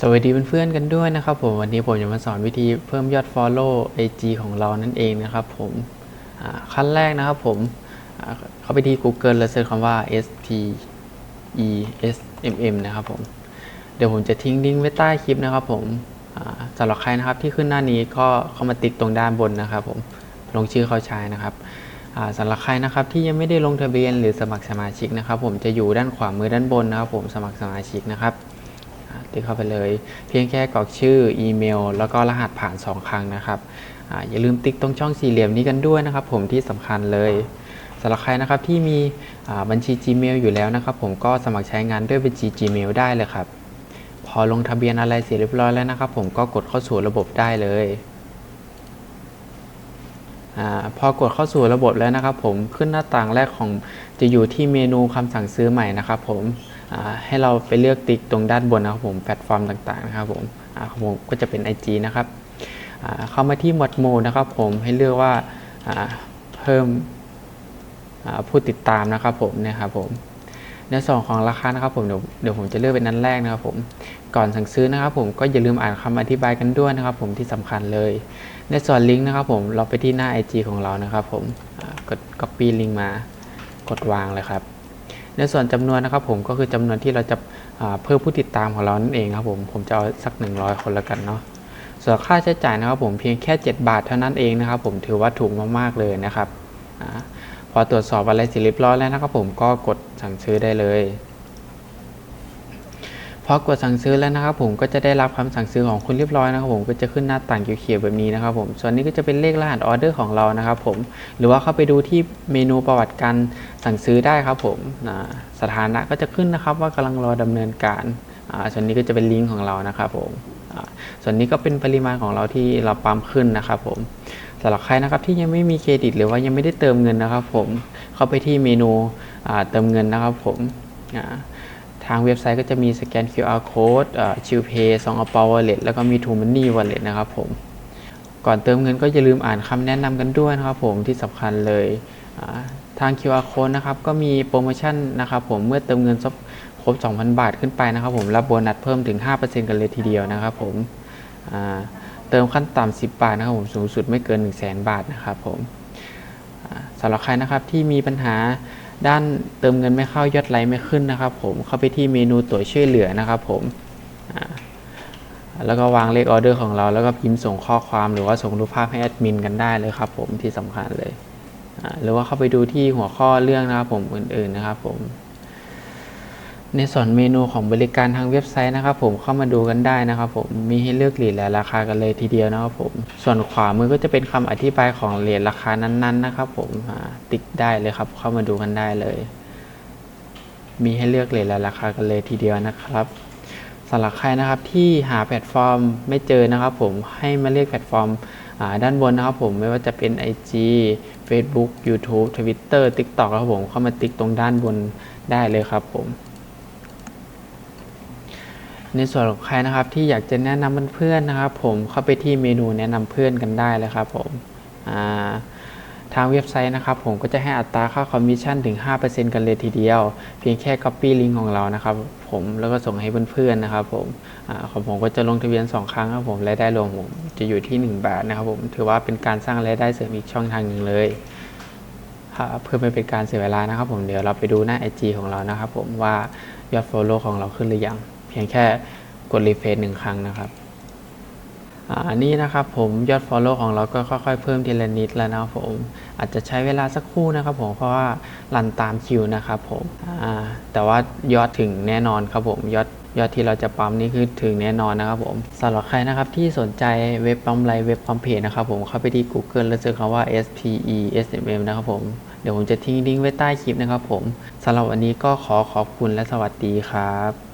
สวัสดีเพื่อนๆกันด้วยนะครับผมวันนี้ผมจะมาสอนวิธีเพิ่มยอด Follow IG ของเรานั่นเองนะครับผมขั้นแรกนะครับผมเข้าไปที่ Google แล้วเสิร์ชคำว่า S T E S M M นะครับผมเดี๋ยวผมจะทิ้งลิงก์ไว้ใต้คลิปนะครับผมสำหรับใครนะครับที่ขึ้นหน้านี้ก็เข้ามาติ๊กตรงด้านบนนะครับผมลงชื่อเข้าใช้นะครับสำหรับใครนะครับที่ยังไม่ได้ลงทะเบียนหรือสมัครสมาชิกนะครับ ผมจะอยู่ด้านขวามือด้านบนนะครับ ผมสมัครสมาชิกนะครับ อ่เข้าไปเลย เพียงแค่กรอกชื่ออีเมล แล้วก็รหัสผ่าน 2 ครั้งนะครับออย่าลืมติ๊กตรงช่องสี่เหลี่ยมนี้กันด้วยนะครับ ผมที่สำคัญเลยสำหรับใครนะครับที่มีบัญชี Gmail อยู่แล้วนะครับ ผมก็สมัครใช้งานด้วยบัญชี Gmail ได้เลยครับ พอลงทะเบียนอะไรเสร็จเรียบร้อยแล้วนะครับ ผมก็กดเข้าสู่ระบบได้เลยอพอกดเข้าสู่ระบบแล้วนะครับ ผมขึ้นหน้าต่างแรกของจะอยู่ที่เมนูคำสั่งซื้อใหม่นะครับ ผม ให้เราไปเลือกติ๊กตรงด้านบนนะครับผมแพลตฟอร์มต่างๆนะครับผมของผมก็จะเป็น IG นะครับเข้ามาที่หมวดหมู่นะครับผมให้เลือกว่าเพิ่มผู้ติดตามนะครับผมเนี่ยครับผมในส่วนของราคานะครับผมเดี๋ยวเดี๋ยวผมจะเลือกเป็นนั้นแรกนะครับผมก่อนสั่งซื้อนะครับผมก็อย่าลืมอ่านคำอธิบายกันด้วยนะครับผมที่สำคัญเลย ในส่วนลิงก์นะครับผมเราไปที่หน้า IG ของเรานะครับผมกด copy ลิงก์มากดวางเลยครับ ในส่วนจำนวนนะครับผมก็คือจำนวนที่เราจะาเพิ่มผู้ติดตามของเรานั่นเองครับผมผมจะเอาสัก 100 คนแล้วกันเนาะส่วนค่าใช้จ่ายนะครับผมเพียงแค่ 7 บาทเท่านั้นเองนะครับผมถือว่าถูกมากๆเลยนะครับอพอตรวจสอบอะไรเสร็จเรียบร้อยแล้วนะครับผมก็กดสั่งซื้อได้เลย พอกดสั่งซื้อแล้วนะครับผมก็จะได้รับคำสั่งซื้อของคุณเรียบร้อยนะครับผมก็จะขึ้นหน้าต่างเขียวๆแบบนี้นะครับผมส่วนนี้ก็จะเป็นเลขรหัสออเดอร์ของเรานะครับผมหรือว่าเข้าไปดูที่เมนูประวัติการสั่งซื้อได้ครับผมสถานะก็จะขึ้นนะครับว่ากำลังรอดำเนินการส่วนนี้ก็จะเป็นลิงก์ของเรานะครับผมส่วนนี้ก็เป็นปริมาณของเราที่เราปั๊มขึ้นนะครับผมสำหรับใครนะครับที่ยังไม่มีเครดิต หรือว่ายังไม่ได้เติมเงินนะครับผมเข้าไปที่เมนูเติมเงินนะครับผมอ่า ทางเว็บไซต์ก็จะมีสแกน QR code ชิวเพย์สองอปาวอลเล็ตแล้วก็มี t ูมันนี่วอลเล็ตนะครับผม ก่อนเติมเงินก็อย่าลืมอ่านคำแนะนำกันด้วยนะครับผมที่สำคัญเลยทาง QR code นะครับก็มีโปรโมชั่นนะครับผมเมื่อเติมเงินครบ 2,000 บาทขึ้นไปนะครับผมรับโบนัสเพิ่มถึง 5%กันเลยทีเดียวนะครับผมเติมขั้นต่ำ10 บาทนะครับผมสูงสุดไม่เกิน 1 0 0 0 0 0 บาทนะครับผมสำหรับใครนะครับที่มีปัญหา ด้านเติมเงินไม่เข้ายอดไลค์ไม่ขึ้นนะครับ ผมเข้าไปที่เมนูตัวช่วยเหลือนะครับ ผมแล้วก็วางเลขออเดอร์ของเราแล้วก็พิมพ์ส่งข้อความหรือว่าส่งรูปภาพให้แอดมินกันได้เลยครับ ผมที่สำคัญเลยหรือว่าเข้าไปดูที่หัวข้อเรื่องนะครับผมอื่นๆนะครับผม ในส่วนเมนูของบริการทางเว็บไซต์นะครับผมเข้ามาดูกันได้นะครับผมมีให้เลือกเหรียญและราคากันเลยทีเดียวนะครับผมส่วนขวามือก็จะเป็นคำอธิบายของเหรียญราคานั้นๆนะครับผมติ๊กได้เลยครับ เข้ามาดูกันได้เลย มีให้เลือกเหรียญและราคากันเลยทีเดียวนะครับสำหรับใครนะครับที่หาแพลตฟอร์มไม่เจอนะครับผมให้มาเลือกแพลตฟอร์มด้านบนนะครับผมไม่ว่าจะเป็น IG Facebook YouTube Twitter TikTok ครับผมเข้ามาติ๊กตรงด้านบนได้เลยครับผม ในส่วนของใครนะครับที่อยากจะแนะนำเพื่อนๆนะครับ ผมเข้าไปที่เมนูแนะนำเพื่อนกันได้เลยครับผมาทางเว็บไซต์นะครับ ผมก็จะให้อัตราค่าคอมมิชชั่นถึง 5%กันเลยทีเดียว เพียงแค่ Copy ลิงก์ของเรานะครับ ผมแล้วก็ส่งให้เพื่อนๆนะครับ ผมอของผมก็จะลงทะเบียน 2 ครั้งครับผมรายได้รวมผมจะอยู่ที่ 1 บาทนะครับผมถือว่าเป็นการสร้างรายได้เสริมอีกช่องทางหนึ่งเลยเพื่อไม่เป็นการเสียเวลานะครับ ผมเดี๋ยวเราไปดูหน้า IG ของเรานะครับ ผมว่ายอด Follow ของเราขึ้นหรือยัง พียงแค่กดรีเฟซหนึ่งครั้งนะครับอ่าอันนี้นะครับผมยอด Follow ของเราก็ค่อยๆ เพิ่มทีละนิดแล้วนะผม อาจจะใช้เวลาสักครู่นะครับผมเพราะว่ารันตามคิวนะครับผมแต่ว่ายอดถึงแน่นอนครับผมยอดยอดที่เราจะปั๊มนี่คือถึงแน่นอนนะครับผมสำหรับใครนะครับที่สนใจเว็บปั๊มไลน์เว็บปั๊มเพจนะครับผมเข้าไปที่ Google แล้วเจอคำว่า SPE SMM นะครับผมเดี๋ยวผมจะทิ้งลิงก์ไว้ใต้คลิปนะครับผมสำหรับวันนี้ก็ขอขอบคุณและสวัสดีครับ